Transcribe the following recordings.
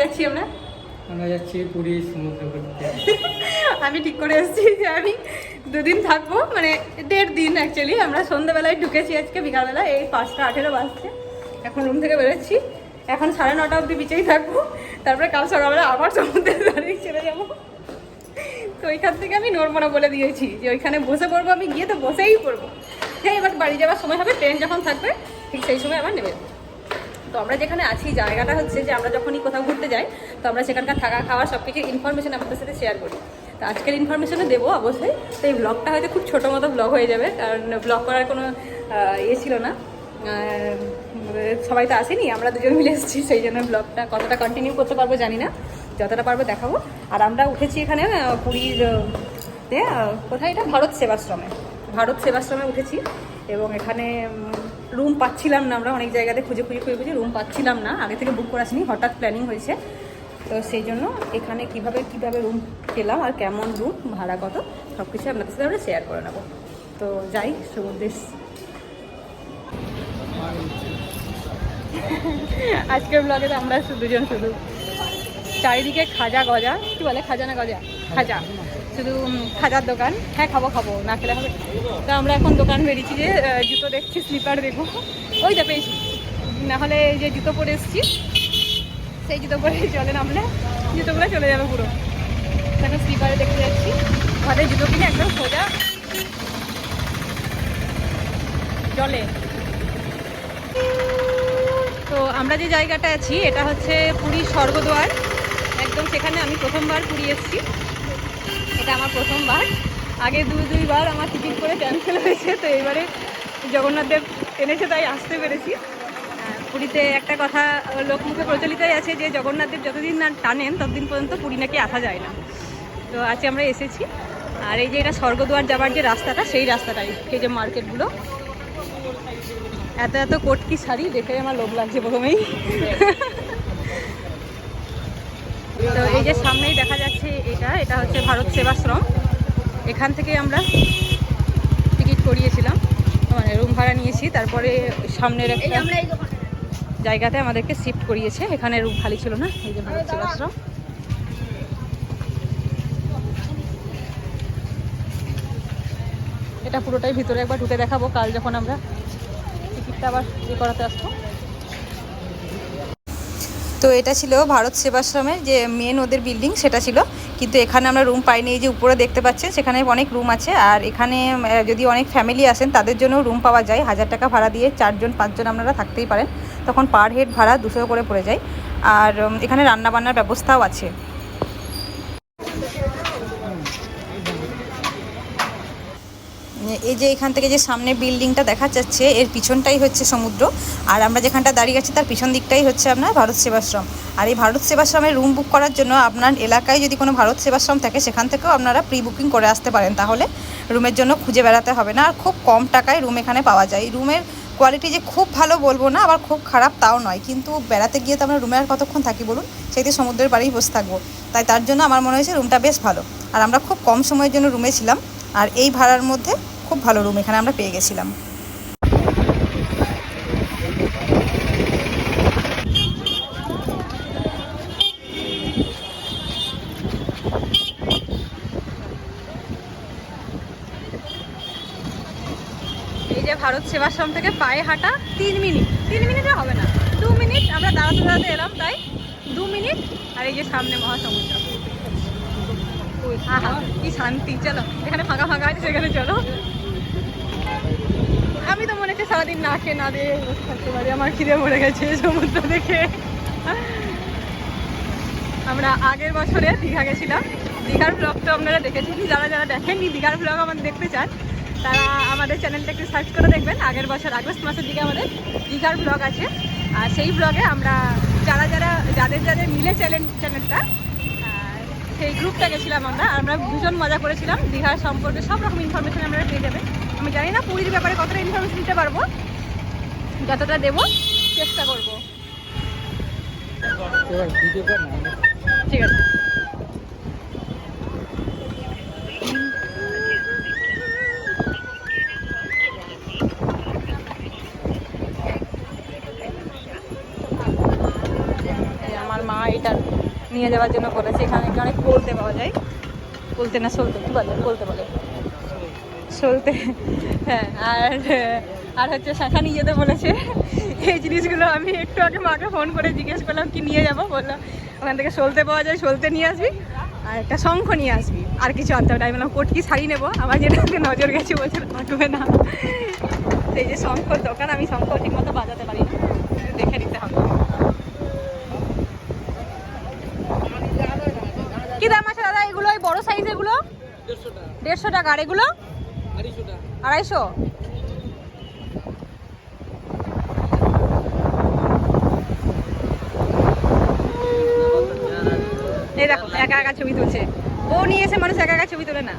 যাচ্ছি আমরা? পুরী সমুদ্র আমি ঠিক করে এসেছি যে আমি দুদিন থাকব মানে দেড় দিন অ্যাকচুয়ালি আমরা সন্ধ্যাবেলায় ঢুকেছি আজকে বিকালবেলা এই পাঁচটা আঠেরো বাজছে। এখন রুম থেকে বেরোচ্ছি। এখন সাড়ে নটা অবধি বিচেই থাকব। তারপরে কাল সকালবেলা আবার সমুদ্রের ধারে চলে যাব। তো ওইখান থেকে আমি নড়বো বলে দিয়েছি যে ওইখানে বসে পড়ব আমি গিয়ে তো বসেই পড়ব। হ্যাঁ এবার বাড়ি যাওয়ার সময় হবে ট্রেন যখন থাকবে ঠিক সেই সময় আবার নেবে। তো আমরা যেখানে আছি, জায়গাটা হচ্ছে যে আমরা যখনই কোথাও ঘুরতে যাই, তো আমরা সেখানকার থাকা, খাওয়া সব কিছু ইনফরমেশন আপনাদের সাথে শেয়ার করি। তো আজকের ইনফরমেশনও দেবো অবশ্যই। তো এই ব্লগটা হয়তো খুব ছোটো মতো ব্লগ হয়ে যাবে, কারণ ব্লগ করার কোনো ইয়ে ছিল না। সবাই তো আসেনি, আমরা দুজন মিলে এসেছি, সেই জন্য ব্লগটা কতটা কন্টিনিউ করতে পারব জানি না। যতটা পারব দেখাবো। আর আমরা উঠেছি এখানে পুরীর কোথায় এটা? ভারত সেবাশ্রমে। ভারত সেবাশ্রমে উঠেছি। এবং এখানে রুম পাচ্ছিলাম না আমরা, অনেক জায়গাতে খুঁজে খুঁজে খুঁজে খুঁজে রুম পাচ্ছিলাম না। আগে থেকে বুক করে আসিনি, হঠাৎ প্ল্যানিং হয়েছে। তো সেই জন্য এখানে কীভাবে কীভাবে রুম পেলাম আর কেমন রুম ভাড়া কত সব কিছু আপনাদের সাথে আমরা শেয়ার করে নেব। তো যাই সমুদ্রে আজকের ব্লগে তো আমরা দুজন শুধু। চারিদিকে খাজা গজা, কি বলে? খাজা না গজা? খাজা। শুধু খাজার দোকান। হ্যাঁ খাব খাব, না খেলে হবে। তো আমরা এখন দোকান বেরিয়েছি যে জুতো দেখছি স্লিপার দেখব। ওইটা পেয়েছি। নাহলে যে জুতো পরে এসেছি, সেই জুতো পরে চলে নামলে জুতোগুলো চলে যাবে পুরো। এখন স্লিপারে দেখতে যাচ্ছি। ঘরে জুতো কিনে একদম সোজা। জলে। তো আমরা যে জায়গাটা আছি, এটা হচ্ছে পুরী স্বর্গদ্বার। একদম সেখানে আমি প্রথমবার পুরী এসেছি। এটা আমার প্রথমবার। আগে দু দুইবার আমার টিকিট করে ক্যান্সেল হয়েছে, তো এবারে জগন্নাথ দেব এনেছে, তাই আসতে পেরেছি। পুরীতে একটা কথা লোকমুখে প্রচলিতই আছে যে, জগন্নাথ দেব যতদিন না টানেন, ততদিন পর্যন্ত পুরী নাকি আসা যায় না। তো আজকে আমরা এসেছি। আর এই যে এটা স্বর্গদ্বার যাবার যে রাস্তাটা, সেই রাস্তাটাই, এই যে মার্কেটগুলো। এত এত কটকি শাড়ি দেখে আমার লোভ লাগছে প্রথমেই। তো এই যে সামনেই দেখা যাচ্ছে এটা এটা হচ্ছে ভারত সেবাশ্রম। এখান থেকে আমরা টিকিট করিয়েছিলাম মানে রুম ভাড়া নিয়েছি তারপরে সামনের একটা জায়গাতে আমাদেরকে শিফট করিয়েছে এখানে রুম খালি ছিল না এই যে ভারত সেবাশ্রম। এটা পুরোটাই ভিতরে একবার ঢুকে দেখাবো কাল যখন আমরা টিকিটটা আবার ইয়ে করাতে আসব। তো এটা ছিল ভারত সেবাশ্রমের যে মেন ওদের বিল্ডিং সেটা ছিল। কিন্তু এখানে আমরা রুম পাইনি, এই যে উপরে দেখতে পাচ্ছেন, সেখানে অনেক রুম আছে। আর এখানে যদি অনেক ফ্যামিলি আসেন, তাদের জন্য রুম পাওয়া যায়। হাজার টাকা ভাড়া দিয়ে চারজন, পাঁচজন আপনারা থাকতেই পারেন। তখন পার হেড ভাড়া দুশো করে পড়ে যায়। আর এখানে রান্নাবান্নার ব্যবস্থাও আছে। এই যে এখান থেকে যে সামনে বিল্ডিংটা দেখা যাচ্ছে, এর পিছনটাই হচ্ছে সমুদ্র। আর আমরা যেখানটা দাঁড়িয়ে আছি, তার পিছন দিকটাই হচ্ছে আপনার ভারত সেবাশ্রম। আর এই ভারত সেবাশ্রমের রুম বুক করার জন্য আপনার এলাকায় যদি কোনো ভারত সেবাশ্রম থাকে, সেখান থেকেও আপনারা প্রি বুকিং করে আসতে পারেন। তাহলে রুমের জন্য খুঁজে বেড়াতে হবে না। আর খুব কম টাকায় রুম এখানে পাওয়া যায়। রুমের কোয়ালিটি যে খুব ভালো বলব না, আবার খুব খারাপ তাও নয়। কিন্তু বেড়াতে গিয়ে তো আমরা রুমে আর কতক্ষণ থাকি বলুন? সেই সমুদ্রের বাড়িই বসে থাকব। তাই তার জন্য আমার মনে হয়েছে রুমটা বেশ ভালো। আর আমরা খুব কম সময়ের জন্য রুমে ছিলাম। আর এই ভাড়ার মধ্যে খুব ভালো রুম এখানে আমরা পেয়ে গেছিলাম। ভারত সেবাশ্রম থেকে পায়ে হাঁটা তিন মিনিট। তিন মিনিটে হবে না। দু মিনিট, আমরা দাঁড়াতে দাঁড়াতে এলাম তাই দু মিনিট। আর এই যে সামনে মহাসমুদ্র। কি শান্তি, চলো। এখানে ফাঁকা ফাঁকা আছে, সেখানে চলো। আমি তো মনে হচ্ছে সারাদিন না খেয়ে না দিয়ে থাকতে পারি। আমার খিদে মরে গেছে সমুদ্র দেখে। আমরা আগের বছরে দীঘা গেছিলাম। দীঘার ব্লগ তো আপনারা দেখেছেন, যারা যারা দেখেননি দীঘার ব্লগ আমাদের দেখতে চান, তারা আমাদের চ্যানেলটা একটু সার্চ করে দেখবেন। আগের বছর আগস্ট মাসের দিকে আমাদের দীঘার ব্লগ আছে। আর সেই ব্লগে আমরা যারা যারা, যাদের যাদের মিলে চ্যানেল চ্যানেলটা সেই গ্রুপটা গেছিলাম আমরা। আমরা ভীষণ মজা করেছিলাম। দীঘার সম্পর্কে সব রকম ইনফরমেশন আমরা পেয়ে যাবেন। আমি জানি না পুরীর ব্যাপারে কতটা ইনফরমেশন দিতে পারব। যতটা দেবো, চেষ্টা করব। ঠিক আছে। আমার মা এটা নিয়ে নিয়ে যাওয়ার জন্য বলেছে। এখানে অনেক বলতে পাওয়া যায়। বলতে না চলতে কি বলে বলতে বলে। সলতে হ্যাঁ আর আর হচ্ছে শাখা নিয়ে যেতে বলেছে। এই জিনিসগুলো আমি একটু আগে মাকে ফোন করে জিজ্ঞেস করলাম কি নিয়ে যাব? বলল ওখান থেকে সলতে পাওয়া যায় সলতে নিয়ে আসবি। আর একটা শঙ্খ নিয়ে আসবি। আর কিছু আনতে হবে আমি বললাম কোটকি শাড়ি নেব? আমার যেটাতে নজর গেছে বলছে মাটুবে না। এই যে শঙ্খর দোকান আমি শঙ্খ ঠিক মতো বাজাতে পারি না। দেখে নিতে হবে। কি দাম আছে দাদা? এগুলো ওই বড় সাইজ এগুলো? দেড়শো টাকা। আর এগুলো? আড়াইশো? একা একা ছবি তুলছে। ও নিয়ে এসে মানুষ একা একা ছবি তোলে না।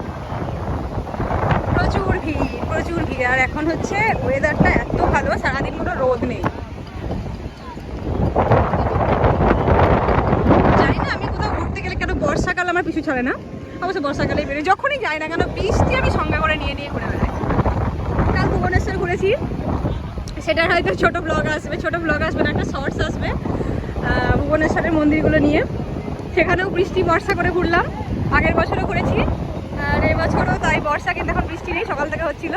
প্রচুর ভিড় প্রচুর ভিড়। আর এখন হচ্ছে ওয়েদারটা এত ভালো, সারাদিন কোনো রোদ নেই। জানি না, আমি কোথাও ঘুরতে গেলে কেন বর্ষাকাল আমার পিছু ছড়ে না। অবশ্য বর্ষাকালেই বেরোয়। যখনই যাই না কেন, বৃষ্টি আমি সঙ্গে করে নিয়ে নিয়ে ভুবনেশ্বর ঘুরেছি। সেটার হয়তো ছোট ব্লগ আসবে, ছোট ব্লগ আসবে না, একটা শর্টস আসবে ভুবনেশ্বরের মন্দিরগুলো নিয়ে। সেখানেও বৃষ্টি, বর্ষা করে ঘুরলাম। আগের বছরও ঘুরেছি আর এবছরও তাই বর্ষা, কিন্তু এখন বৃষ্টি নেই, সকাল থেকে হচ্ছিল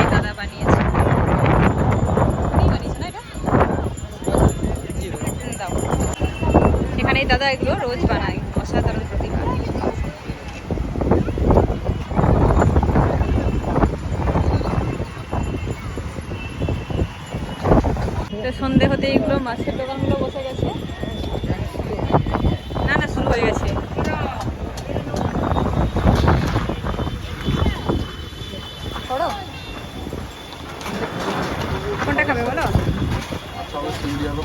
এই দাদা বানিয়েছে কি বানিয়েছে না এটা হুম, দাও এখানে এই দাদা এগুলো রোজ বানায় অসাধারণ প্রতিভা তো সন্ধে হতে এগুলো মাছের দোকানগুলো বসে গেছে। না না শুরু হয়ে গেছে। কোনটা খাবে বলো?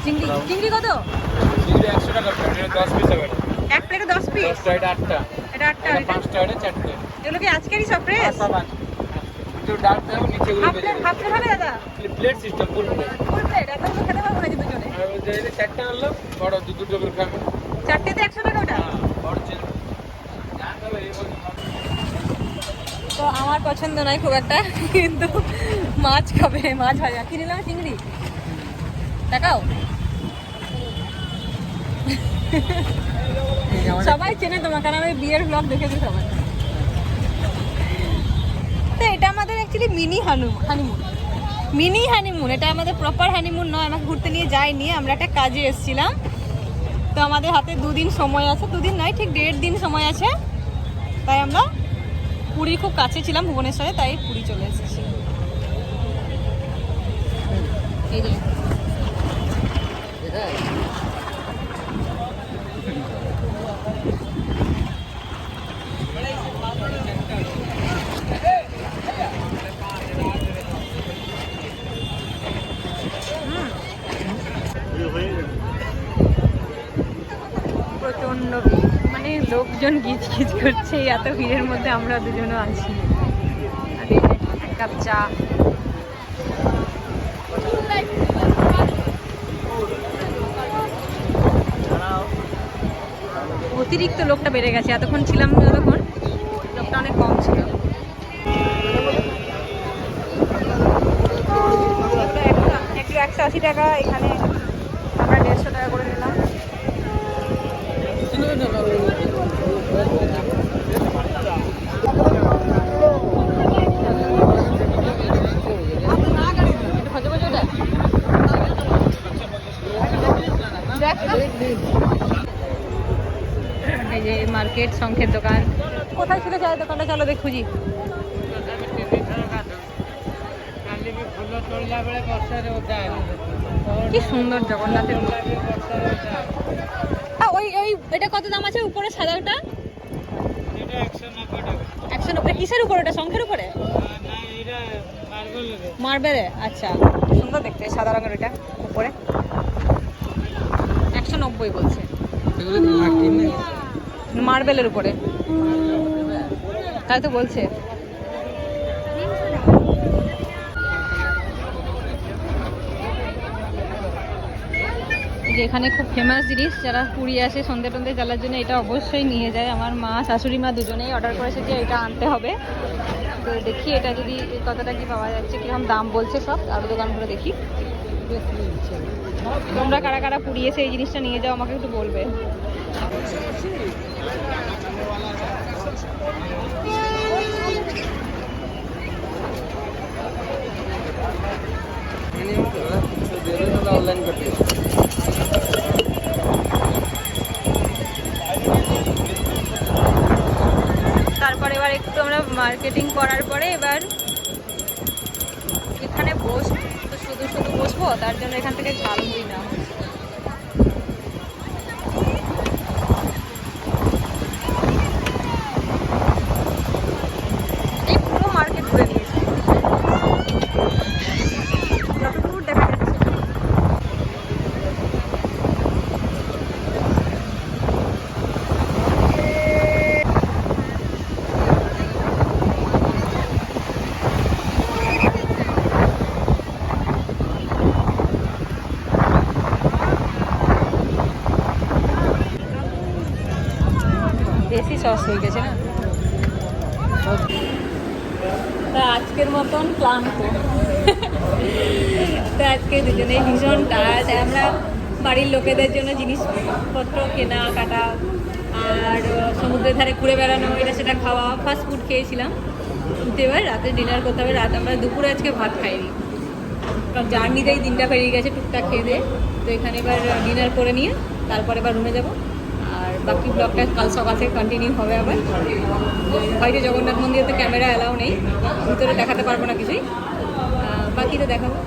চিংড়ি চিংড়ি কত? একশো টাকা দশ পিস হবে এক প্লেটে দশ পিস এটা আটটা এটা আটটা পাঁচটা এটা চারটে। এগুলো কি আজকেরই সব ফ্রেশ একটু ডার্ক নিচে গুলো হাফ প্লেট হবে দাদা? Plate system full plate full plate এত তো খেতে পারব নাকি দুজনে আর ওই যে এটা চারটে আনলো বড় দু দুটো করে খাবে। চারটেতে একশো টাকা ওটা। হ্যাঁ বড় তো আমার পছন্দ নয় খুব একটা কিন্তু মাছ খাবে মাছ ভাজা। কিনে নিলাম? চিংড়ি। দেখাও। সবাই চেনে তোমার কারণ আমি বিয়ের ব্লগ দেখেছি সবাই। তো এটা আমাদের অ্যাকচুয়ালি মিনি হানু হানিমুন মিনি হানিমুন এটা আমাদের প্রপার হানিমুন নয়, আমাকে ঘুরতে নিয়ে যায়নি, আমরা একটা কাজে এসেছিলাম। তো আমাদের হাতে দুদিন সময় আছে, দুদিন নয়, ঠিক দেড় দিন সময় আছে। তাই আমরা পুরী খুব কাছে ছিলাম ভুবনেশ্বরে, তাই পুরী চলে এসেছি। এই যে প্রচণ্ড ভিড় মানে লোকজন গিজ গিজ করছে এত ভিড়ের মধ্যে আমরা দুজনও আছি। এক কাপ চা। অতিরিক্ত লোকটা বেড়ে গেছে, এতক্ষণ ছিলাম যতক্ষণ, লোকটা অনেক কম ছিল। একশো আশি টাকা এখানে আমরা দেড়শো টাকা করে নিলাম। এই যে মার্কেট শঙ্খের দোকান। কোথায় ছিল চায়ের দোকানটা? চলো দেখ খুঁজি। কি সুন্দর জগন্নাথের ওই ওই এটা কত দাম আছে? উপরে সাদাটা? কিসের উপরে? এটা শঙ্খের উপরে? মার্বেলে আচ্ছা। সুন্দর দেখতে সাদা রঙের এটা উপরে। একশো নব্বই বলছে। মার্বেলের উপরে। তাই তো বলছে এই যে এখানে খুব ফেমাস জিনিস, যারা পুরী আসে সন্ধে টন্ধে জ্বালার জন্য, এটা অবশ্যই নিয়ে যায়। আমার মা, শাশুড়ি মা দুজনেই অর্ডার করেছে যে এটা আনতে হবে। তো দেখি এটা যদি কতটা কি পাওয়া যাচ্ছে, কীরকম দাম বলছে সব আরও দোকানগুলো দেখি। তোমরা কারা কারা পুড়িয়েছে এই জিনিসটা নিয়ে যাও, আমাকে একটু বলবে। তার জন্য এখান থেকে ঝাল সস হয়ে গেছে না? তা আজকের মতন ক্লান্ত। তো আজকে দুজনে ভীষণ টায়ার্ড। আমরা বাড়ির লোকেদের জন্য জিনিসপত্র কেনা, কাটা আর সমুদ্রের ধারে ঘুরে বেড়ানো, এটা সেটা খাওয়া ফাস্ট ফুড খেয়েছিলাম। কিন্তু এবার রাতে ডিনার করতে হবে। রাত আমরা দুপুরে আজকে ভাত খাইনি। কারণ জার্নিতেই দিনটা পেরিয়ে গেছে টুকটাক খেয়ে দিয়ে। তো এখানে এবার ডিনার করে নিয়ে তারপরে এবার রুমে যাব। বাকি ব্লগটা কাল সকাল থেকে কন্টিনিউ হবে আবার। বাইরে জগন্নাথ মন্দিরে তো ক্যামেরা অ্যালাউ নেই, ভিতরে দেখাতে পারব না কিছুই। বাকিটা দেখাবো।